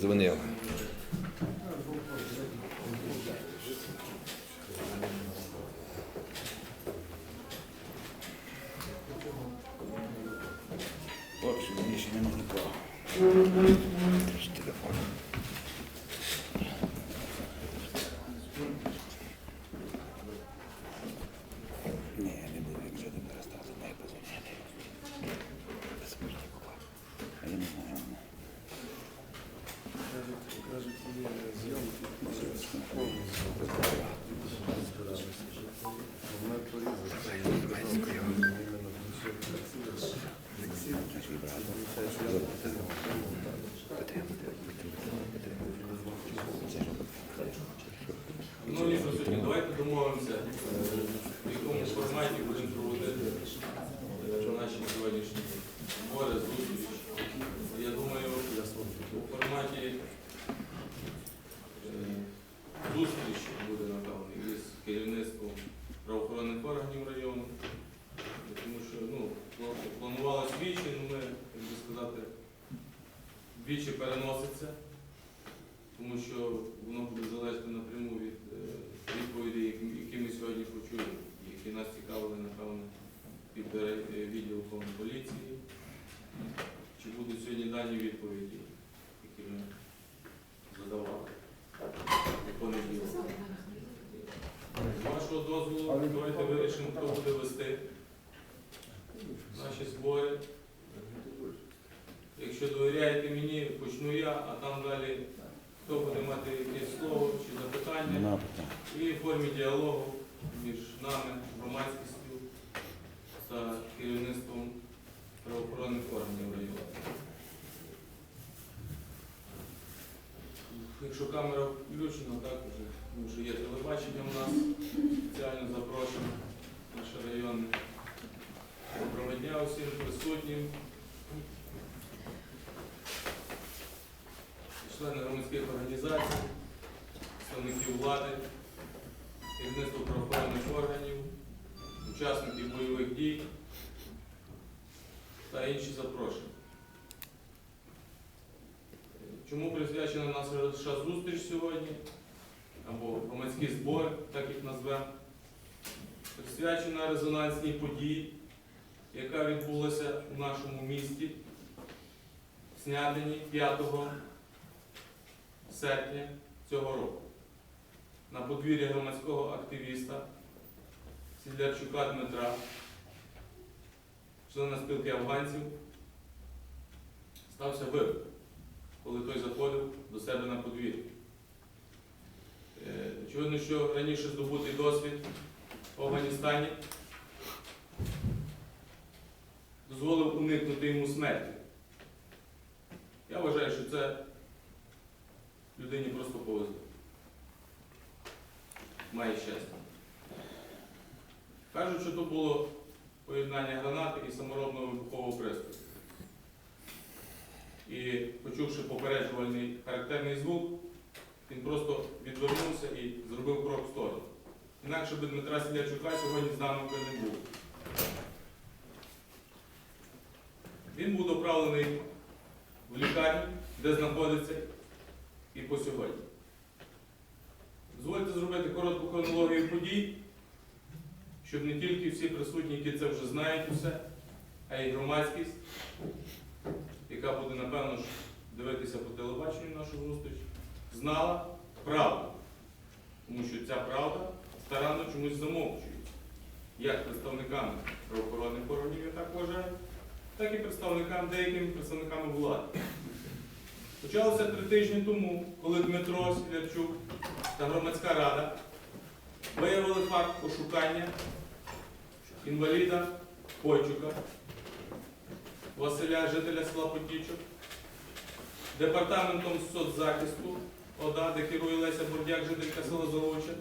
дзвонив. Планувалось двічі, ну ми, як би сказати, двічі переноситься тому що воно буде залежати напряму від е, відповідей, які- ми сьогодні почуємо, які нас цікавили, напевно, під е, відділком поліції. Чи будуть сьогодні дані відповіді, які ми задавали понеділок? З вашого дозволу, давайте вирішимо, хто буде вести наші збори. Якщо довіряєте мені, почну я, а там далі хто буде мати якесь слово чи запитання. І в формі діалогу між нами, громадськістю та керівництвом правоохоронних органів району. Якщо камера включена, так вже, що є телебачення у нас, спеціально запрошено наше районне. Доброго дня усім присутнім. Члени громадських організацій, представників влади, керівництво правоохоронних органів, учасники бойових дій та інші запрошені. Чому присвячена наша зустріч сьогодні, або громадський збор, так їх назвемо, присвячена резонансній події, яка відбулася у нашому місті в Снятині 5 серпня цього року на подвір'ї громадського активіста Сідлярчука Дмитра, члена спілки афганців, стався вибух, коли той заходив до себе на подвір'я. Е, Очевидно, що раніше здобутий досвід в Афганістані дозволив уникнути йому смерті. Я вважаю, що це людині просто повезло. Має щастя. Кажуть, що то було поєднання гранати і саморобного вибухового пристрою. І почувши попереджувальний характерний звук, він просто відвернувся і зробив крок в сторону. Інакше би Дмитра Сілячука сьогодні з нами не було. Він був доправлений в лікарню, де знаходиться і по сьогодні. Дозвольте зробити коротку хронологію подій, щоб не тільки всі присутні, які це вже знають усе, а й громадськість, яка буде, напевно, ж дивитися по телебаченню нашу зустріч, знала правду. Тому що ця правда старанно чомусь замовчується. Як представниками правоохоронних органів, я так вважаю, так і представникам, деякими представниками влади. Почалося три тижні тому, коли Дмитро Сілярчук та громадська рада виявили факт ошукання інваліда Койчука, Василя, жителя села Потічок, департаментом соцзахисту ОДА, де керує Леся Бурдяк, жителька села Золоча,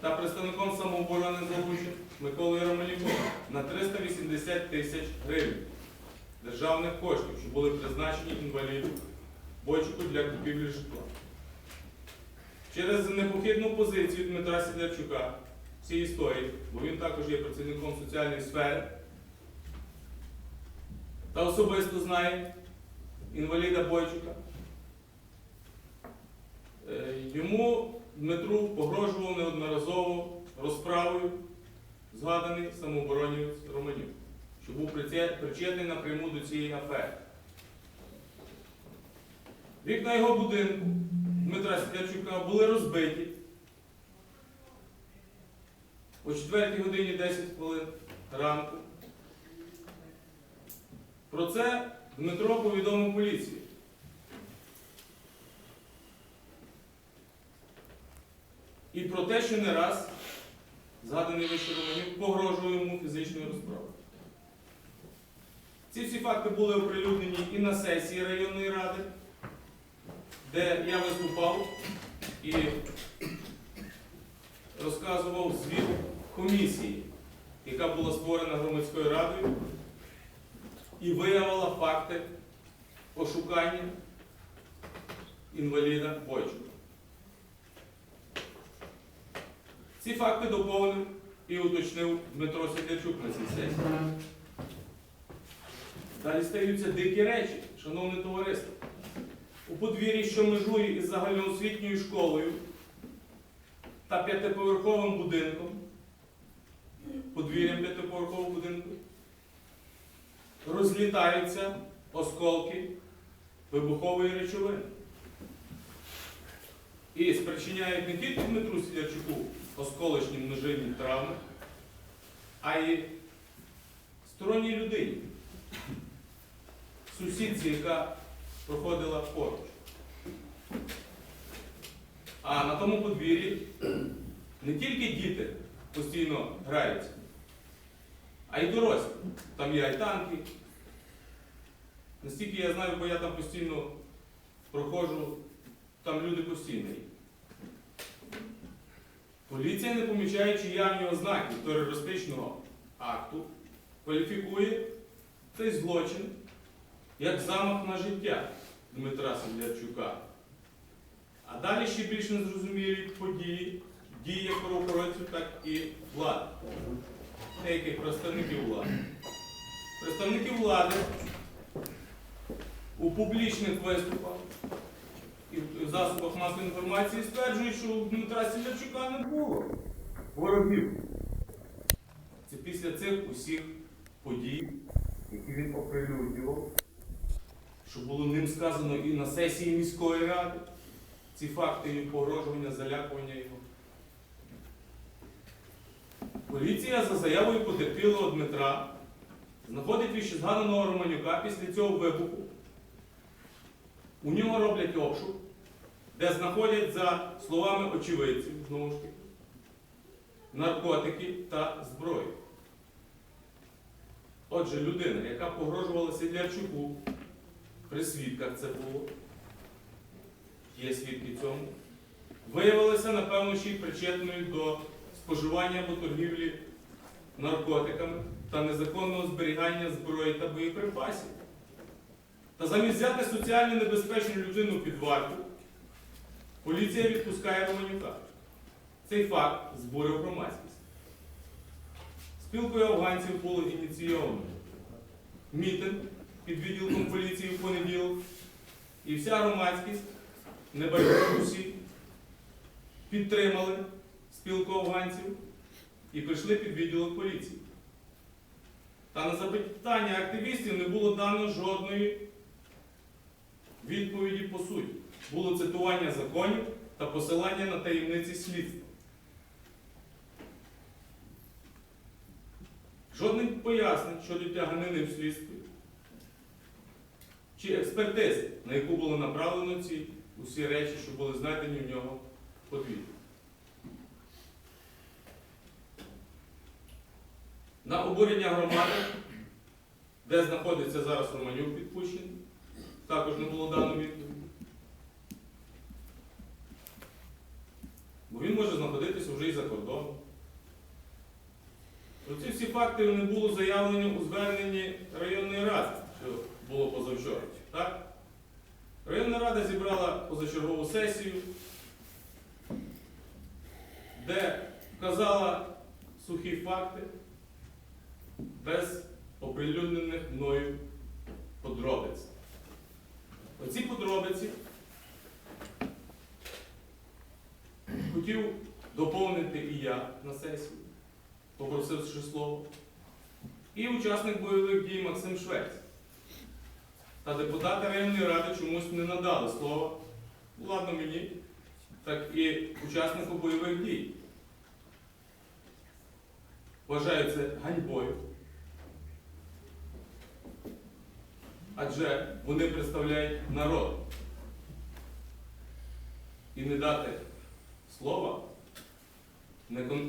та представником самооборони Залуча Миколою Романюком на 380 тисяч гривень державних коштів, що були призначені інваліду Бойчуку для купівлі житла. Через непохідну позицію Дмитра Сідерчука в цій історії, бо він також є працівником соціальної сфери, та особисто знає інваліда Бойчука, Е, Йому Дмитру погрожував неодноразово розправою згаданий самооборонівець Романюк, що був причетний напряму до цієї афери. Вікна його будинку Дмитра Сидорчука були розбиті о 4 годині 10 хвилин ранку. Про це Дмитро повідомив поліції. І про те, що не раз згаданий вище Романюк погрожує йому фізичною розправою. Ці всі факти були оприлюднені і на сесії районної ради, де я виступав і розказував звіт комісії, яка була створена громадською радою і виявила факти ошукання інваліда Бойчука. Ці факти доповнив і уточнив Дмитро Сидорчук на цій сесії. Далі стаються дикі речі, шановне товариство. У подвір'ї, що межує із загальноосвітньою школою та п'ятиповерховим будинком, подвір'ям п'ятиповерхового будинку, розлітаються осколки вибухової речовини. І спричиняють не тільки Дмитру Сідярчуку осколочні множинні травми, а й сторонній людині, сусідці, яка проходила поруч. А на тому подвір'ї не тільки діти постійно граються, а й дорослі. Там є альтанки. Настільки я знаю, бо я там постійно проходжу, там люди постійно. Поліція, не помічаючи явні ознаки терористичного акту, кваліфікує цей злочин як замах на життя Дмитра Сендярчука. А далі ще більш незрозумілі події, дії як правоохоронців, так і влади, деяких представників влади. Представники влади у публічних виступах і в засобах масової інформації стверджують, що у Дмитра Сідорчука не було ворогів. Це після цих усіх подій, які він оприлюднював, що було ним сказано і на сесії міської ради, ці факти і погрожування, залякування його. Поліція за заявою потерпілого Дмитра знаходить віщезгаданого Романюка після цього вибуху. У нього роблять обшук, де знаходять, за словами очевидців, знову ж таки, наркотики та зброю. Отже, людина, яка погрожувала Сідлярчуку, при свідках це було, є свідки цьому, виявилася, напевно, ще й причетною до споживання або торгівлі наркотиками та незаконного зберігання зброї та боєприпасів. Та замість взяти соціально небезпечну людину під варту, поліція відпускає Романюка. Цей факт збурив громадськість. Спілкою афганців було ініційовано мітинг під відділком поліції в понеділок, і вся громадськість, небайдужі усі, підтримали спілку афганців і прийшли під відділок поліції. Та на запитання активістів не було дано жодної відповіді по суті. Було цитування законів та посилання на таємниці слідства. Жодних пояснень щодо тяганини в слідстві чи експертизи, на яку було направлено ці усі речі, що були знайдені в нього подвір'ї. На обурення громади, де знаходиться зараз Романюк відпущений, також не було дано відповіді. Бо він може знаходитися вже і за кордоном. Оці всі факти не було заявлені у зверненні районної ради, що було позавчора. Районна рада зібрала позачергову сесію, де вказала сухі факти без оприлюднених мною подробиць. Оці подробиці хотів доповнити і я на сесію, попросивши слово, і учасник бойових дій Максим Швець. Та депутати районної ради чомусь не надали слова, ладно мені, так і учаснику бойових дій. Вважаю це ганьбою. Адже вони представляють народ. І не дати слова,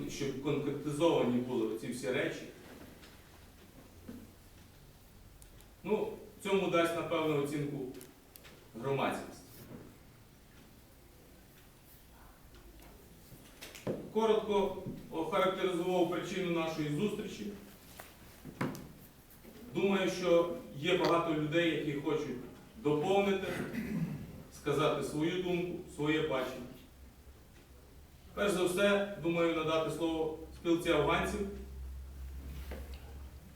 щоб конкретизовані були ці всі речі. Ну, цьому дасть, напевно, оцінку громадськість. Коротко охарактеризував причину нашої зустрічі. Думаю, що є багато людей, які хочуть доповнити, сказати свою думку, своє бачення. Перш за все, думаю надати слово спілці афганців,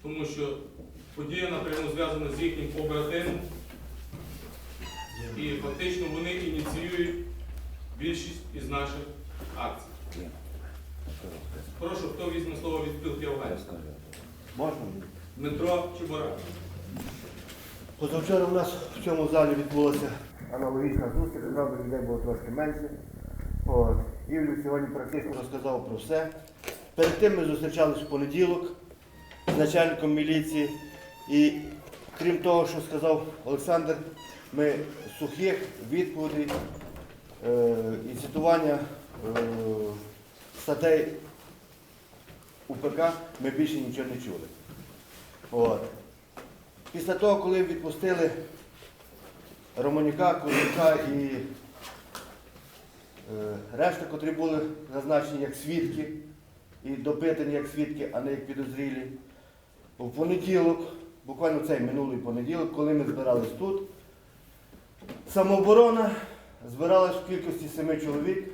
тому що подія напряму зв'язана з їхнім побратимом. І фактично вони ініціюють більшість із наших акцій. Прошу, хто візьме слово від спілки афганців? Можна? Дмитро Чебурак. Позавчора у нас в цьому залі відбулася аналогічна зустріч, правда, людей було трошки менше. От. Івлю сьогодні практично розказав про все. Перед тим ми зустрічалися в понеділок з начальником міліції. І крім того, що сказав Олександр, ми сухих відповідей і цитування е, статей УПК ми більше нічого не чули. От. Після того, коли відпустили Романюка, Кузьмика і е, решта, котрі були назначені як свідки і допитані як свідки, а не як підозрілі, в понеділок, буквально цей минулий понеділок, коли ми збирались тут, самооборона збиралась в кількості семи чоловік,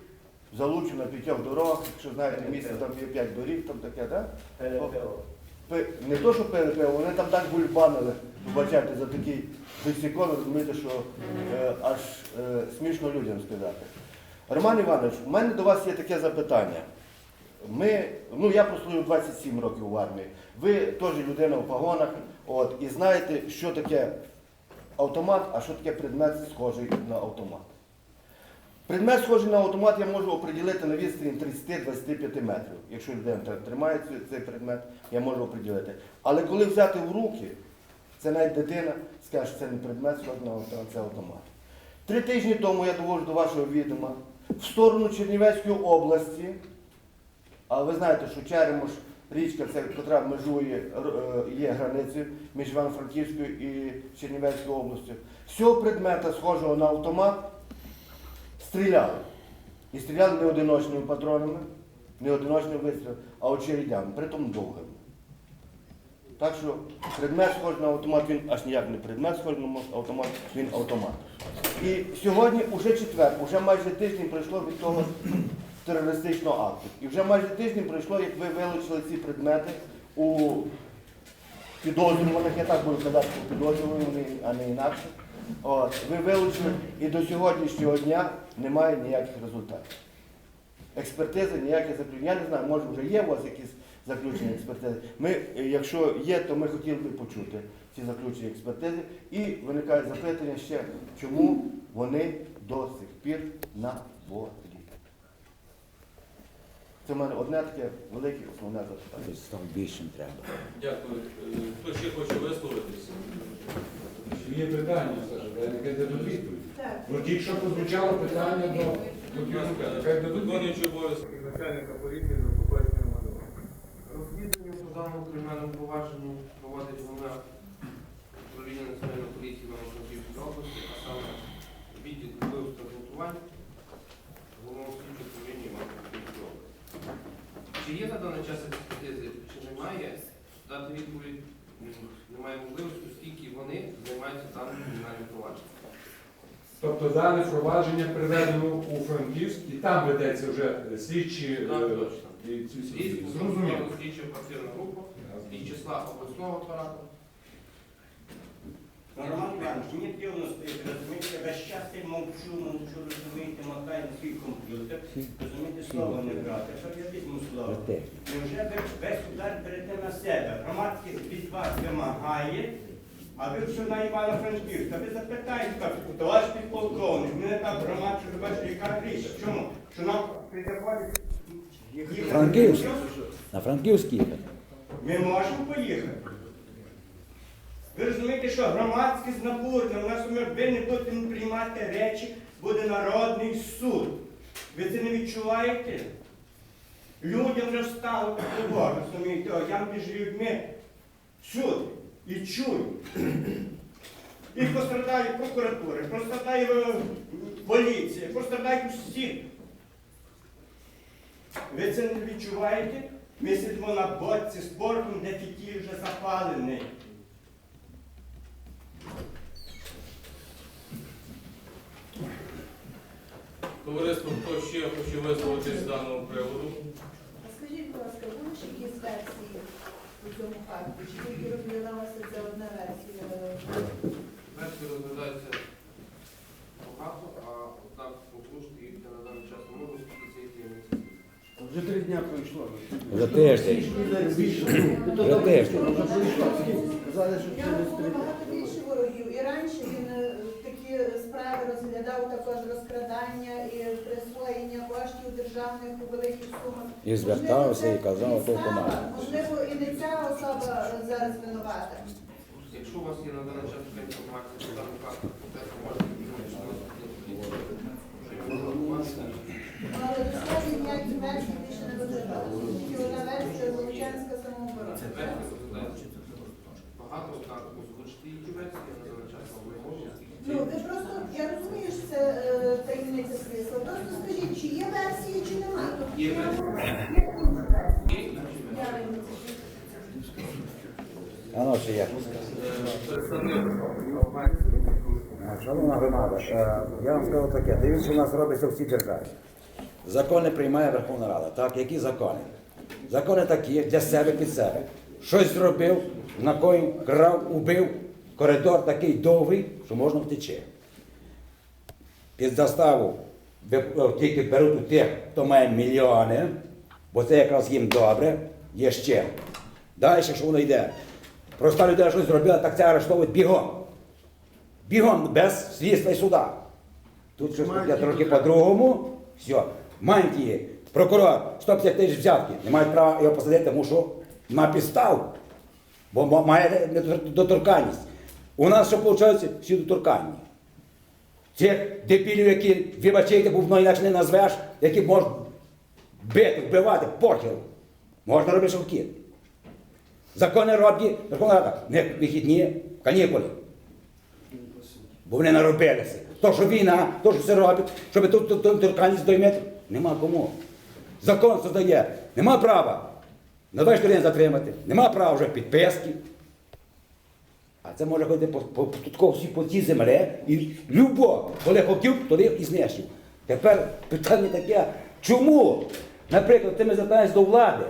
залучена п'ятьох дорог, якщо знаєте, місце там є п'ять доріг, там таке, так? Пи- Не то, що пили вони там так бульбанили, вибачайте, за такий лексикон, розумієте, що е, аж е, смішно людям сказати. Роман Іванович, у мене до вас є таке запитання. Ми, ну я прослужив 27 років в армії. Ви теж людина в погонах, от, і знаєте, що таке автомат, а що таке предмет схожий на автомат. Предмет схожий на автомат я можу оприділити на відстані 30-25 метрів. Якщо людина тримає цей- предмет, я можу оприділити. Але коли взяти в руки, це навіть дитина скаже, що це не предмет схожий на автомат, це автомат. Три тижні тому я довожу до вашого відома в сторону Чернівецької області, а ви знаєте, що Черемош, річка, це, яка межує, е, є границею між Івано-Франківською і Чернівецькою областю. З цього предмета, схожого на автомат, стріляли. І стріляли не одиночними патронами, не одиночним вистрілом, а очередями, притом довгими. Так що предмет схожий на автомат, він аж ніяк не предмет схожий на автомат, він автомат. І сьогодні уже четвер, уже майже тиждень пройшло від того терористичного акту. І вже майже тиждень пройшло, як ви вилучили ці предмети у підозрюваних, я так буду казати, підозрюваних, а не інакше. От, ви вилучили і до сьогоднішнього дня немає ніяких результатів. Експертизи, ніякі заключення. Я не знаю, може вже є у вас якісь заключення експертизи. Ми, якщо є, то ми хотіли би почути ці заключення експертизи. І виникає запитання ще, чому вони до сих пір на волі. Це в мене одне таке велике основне запитання. Там більше треба. Дякую. Е, Хто ще хоче висловитися? Є питання, Саша, яке дадуть відповідь. Ну тільки що прозвучало питання до, обов'язки начальника поліції Закупецького Мадова. Розслідування по даному кримінальному провадженню проводить головне управління національної поліції на Чи є на даний час експертизи, чи немає, дати відповідь немає можливості, оскільки вони займаються даним кримінальним провадженням. Тобто дане провадження приведено у Франківськ і там ведеться вже слідчі Так, е, точно. і всі- Зрозуміло. із числа обласного апарату. Мені дивно стоїть, розумієте, весь час я мовчу, мовчу, розумієте, мотаю на свій комп'ютер, розумієте, слово не брати. Що я візьму слово? Невже весь удар берете на себе? Громадськість від вас вимагає, а ви все на Івано-Франківська. Ви запитаєте, товариш підполковник, мене так громадська бачите, яка річ. Чому? Що нам приходить? Франківськ. На Франківській. Ми можемо поїхати. Ви розумієте, що громадськість набурна, у нас ви не будете приймати речі, буде народний суд. Ви це не відчуваєте? Людям вже встало такого, розумієте, о, я між людьми чути і чую. І пострадає прокуратура, пострадає е, поліція, пострадають всі. Ви це не відчуваєте? Ми сидимо на боці з боргом, де фітіль вже запалений. Товариство, хто ще хоче висловитись з даного приводу? А скажіть, будь ласка, були ще якісь версії у цьому факті? Чи тільки розглядалася ця одна версія? Версії розглядаються багато, а однак озвучити їх на даний час не можу, оскільки це є таємниця. Вже три дня пройшло. Вже тиждень. Більше. Вже тиждень. Вже пройшло. Сказали, що це три. Розглядав також розкрадання і присвоєння коштів державних у великих сумах. І звертався, і казав, то помагає. Можливо, і не ця особа зараз винувата. Якщо у вас є надана частина час то інформація про даний факт, то це можна відповідати. Але достатньо сьогодні ніякі Шановна громада, е, я вам скажу таке, дивіться, у нас робиться в цій державі. Закони приймає Верховна Рада. Так, які закони? Закони такі для себе під себе. Щось зробив, накоїв, крав, убив. Коридор такий довгий, що можна втече. Під заставу тільки беруть у тих, хто має мільйони, бо це якраз їм добре, є ще. Далі, що воно йде. Проста людина щось зробила, так це арештовують бігом. Бігом без слідства і суда. Тут щось таке трохи по-другому. Все. Мантії, прокурор, 150 тисяч взятки. Не мають права його посадити, тому що нема підстав. Бо має доторканність. У нас що виходить? Всі доторканні. Цих дебілів, які, вибачайте, бо воно інакше не назвеш, які можуть бити, вбивати, похер. Можна робити шовки. Закони роблять, Верховна Рада, не вихідні, канікули. Бо вони наробилися. То, що війна, то, що все робить, щоб тут тут- тут нема кому. Закон создає, нема права. На 20 годин затримати, нема права вже підписки. А це може ходити по, по, по, по, цій землі і любо, коли хотів, туди і знищив. Тепер питання таке, чому, наприклад, ти ми звертаємось до влади,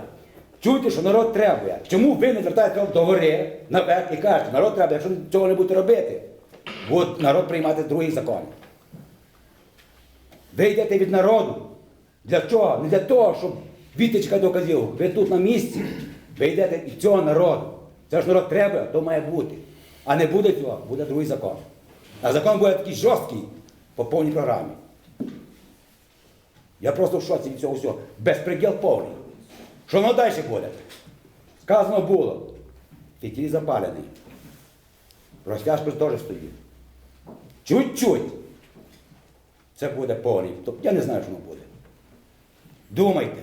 чуєте, що народ треба. Чому ви не звертаєтеся до гори наверх і кажете, народ треба, якщо цього не будете робити, буде народ приймати другий закон. Ви йдете від народу. Для чого? Не для того, щоб вітечка доказів. Ви тут на місці. Ви йдете від цього народу. Це ж народ треба, то має бути. А не буде цього, буде другий закон. А закон буде такий жорсткий по повній програмі. Я просто в шоці від цього всього. Безпреділ повний. Що воно далі буде? Сказано було. Фітіль запалений. Розтяжка теж стоїть. Чуть-чуть. Це буде повний. Тобто я не знаю, що воно буде. Думайте.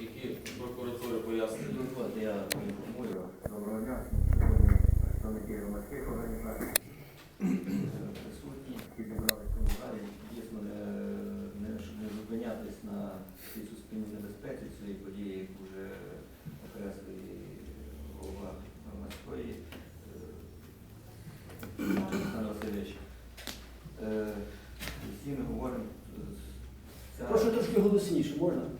які прокуратури пояснення. От я інформую. Доброго дня. Представники громадських організацій присутні, які зібрали цьому залі, дійсно не, не, не зупинятись на цій суспільній небезпеці цієї події, яку вже окреслив і голова громадської е, Олександр Васильович. Е,